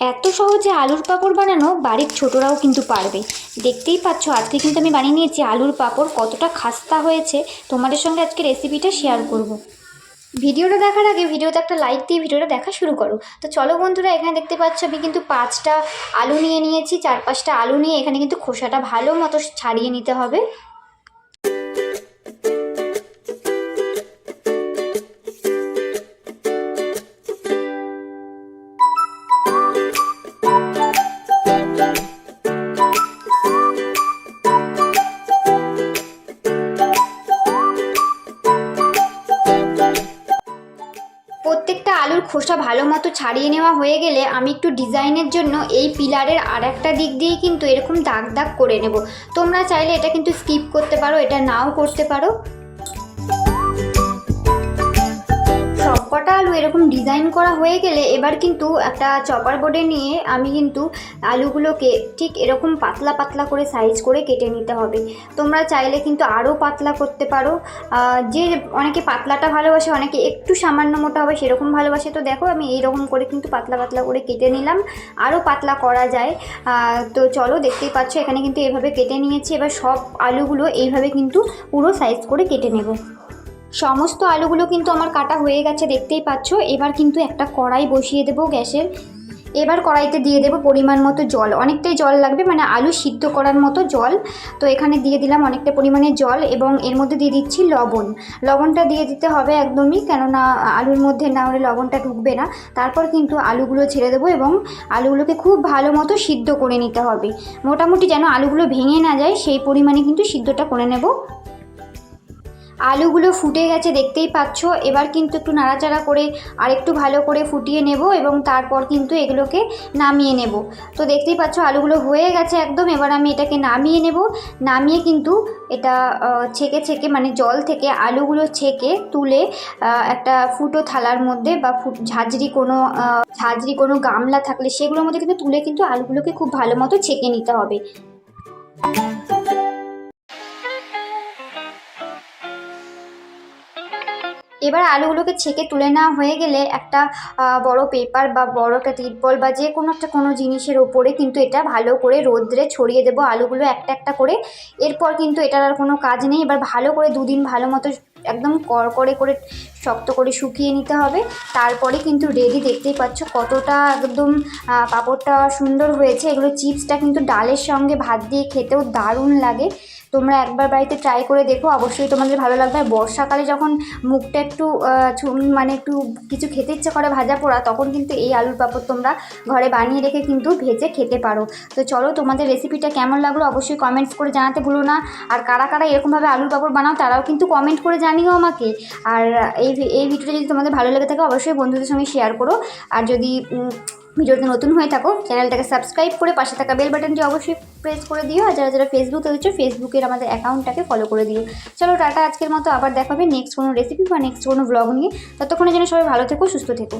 এত সহজে আলুর পাঁপড় বানানো বাড়ির ছোটরাও কিন্তু পারবে। দেখতেই পাচ্ছ, আজকে কিন্তু আমি বানিয়ে নিয়েছি আলুর পাঁপড়, কতটা খাস্তা হয়েছে। তোমাদের সঙ্গে আজকে রেসিপিটা শেয়ার করব। ভিডিওটা দেখার আগে ভিডিওতে একটা লাইক দিয়ে ভিডিওটা দেখা শুরু করো। তো চলো বন্ধুরা, এখানে দেখতে পাচ্ছ, আমি কিন্তু পাঁচটা আলু নিয়ে নিয়েছি। চার পাঁচটা আলু নিয়ে এখানে কিন্তু খোসাটা ভালো মতো ছাড়িয়ে নিতে হবে। প্রত্যেকটা আলুর খোসা ভালো মতো ছাড়িয়ে নেওয়া হয়ে গেলে আমি একটু ডিজাইনের জন্য এই পিলারের আর একটা দিক দিয়ে কিন্তু এরকম দাগ দাগ করে নেব। তোমরা চাইলে এটা কিন্তু স্কিপ করতে পারো, এটা নাও করতে পারো। সবকটা আলু এরকম ডিজাইন করা হয়ে গেলে এবার কিন্তু একটা চপার বোর্ডে নিয়ে আমি কিন্তু আলুগুলোকে ঠিক এরকম পাতলা পাতলা করে সাইজ করে কেটে নিতে হবে। তোমরা চাইলে কিন্তু আরও পাতলা করতে পারো। যে অনেকে পাতলাটা ভালোবাসে, অনেকে একটু সামান্য মোটা হবে সেরকম ভালোবাসে। তো দেখো আমি এইরকম করে কিন্তু পাতলা পাতলা করে কেটে নিলাম। আরও পাতলা করা যায়। তো চলো দেখতেই পাচ্ছ এখানে কিন্তু এভাবে কেটে নিয়েছি। এবার সব আলুগুলো এইভাবে কিন্তু পুরো সাইজ করে কেটে নেব। সমস্ত আলুগুলো কিন্তু আমার কাটা হয়ে গেছে, দেখতেই পাচ্ছ। এবার কিন্তু একটা কড়াই বসিয়ে দেবো গ্যাসের। এবার কড়াইতে দিয়ে দেবো পরিমাণ মতো জল। অনেকটাই জল লাগবে মানে আলু সিদ্ধ করার মতো জল। তো এখানে দিয়ে দিলাম অনেকটা পরিমাণে জল এবং এর মধ্যে দিয়ে দিচ্ছি লবণ। লবণটা দিয়ে দিতে হবে একদমই, কেননা আলুর মধ্যে না হলে লবণটা ঢুকবে না। তারপর কিন্তু আলুগুলো ছেড়ে দেবো এবং আলুগুলোকে খুব ভালো মতো সিদ্ধ করে নিতে হবে। মোটামুটি যেন আলুগুলো ভেঙে না যায়, সেই পরিমাণে কিন্তু সিদ্ধটা করে নেব। আলুগুলো ফুটে গেছে, দেখতেই পাচ্ছ। এবার কিন্তু একটু নাড়াচাড়া করে আরেকটু ভালো করে ফুটিয়ে নেব এবং তারপর কিন্তু এগুলোকে নামিয়ে নেব। তো দেখতেই পাচ্ছ, আলুগুলো হয়ে গেছে একদম। এবার আমি এটাকে নামিয়ে নেব। নামিয়ে কিন্তু এটা ছেঁকে ছেঁকে মানে জল থেকে আলুগুলো ছেঁকে তুলে একটা ফুটো থালার মধ্যে বা ফু- ঝাঁঝরি কোনো ঝাঁঝরি কোনো গামলা থাকলে সেগুলোর মধ্যে কিন্তু তুলে কিন্তু আলুগুলোকে খুব ভালো মতো ছেঁকে নিতে হবে। এবার আলুগুলোকে ছেঁকে তুলে নেওয়া হয়ে গেলে একটা বড় পেপার বা বড় একটা তিরপল বা যে কোনো একটা কোনো জিনিসের ওপরে কিন্তু এটা ভালো করে রোদ্রে ছড়িয়ে দেবো আলুগুলো একটা একটা করে। এরপর কিন্তু এটার আর কোনো কাজ নেই। এবার ভালো করে দুদিন ভালো মতো একদম কড়কড়ে করে শক্ত করে শুকিয়ে নিতে হবে। তারপরে কিন্তু রেডি দেখতেই পাচ্ছ কতটা একদম পাঁপড়টা সুন্দর হয়েছে। এগুলো চিপসটা কিন্তু ডালের সঙ্গে ভাত দিয়ে খেতেও দারুণ লাগে। তোমরা একবার বাড়িতে ট্রাই করে দেখো, অবশ্যই তোমাদের ভালো লাগবে। আর বর্ষাকালে যখন মুখটা একটু মানে একটু কিছু খেতে ইচ্ছে করে ভাজা পোড়া, তখন কিন্তু এই আলুর পাঁপড় তোমরা ঘরে বানিয়ে রেখে কিন্তু ভেজে খেতে পারো। তো চলো, তোমাদের রেসিপিটা কেমন লাগল অবশ্যই কমেন্টস করে জানাতে ভুলো না। আর কারা কারা এরকমভাবে আলুর পাপড় বানাও, তারাও কিন্তু কমেন্ট করে জানিও আমাকে। আর এই এই ভিডিওটা যদি তোমাদের ভালো লেগে থাকে, অবশ্যই বন্ধুদের সঙ্গে শেয়ার করো। আর যদি ভিডিওতে নতুন হয়ে থাকো, চ্যানেলটাকে সাবস্ক্রাইব করে পাশে থাকা বেল বাটনটি অবশ্যই প্রেস করে দিও, আর যারা যারা ফেসবুকে রয়েছে ফেসবুকের আমাদের অ্যাকাউন্টটাকে ফলো করে দিও। চলো টাটা, আজকের মতো আবার দেখাবে নেক্সট কোনো রেসিপি বা নেক্সট কোনো ব্লগ নিয়ে। ততক্ষণের জন্য সবাই ভালো থেকো, সুস্থ থেকো।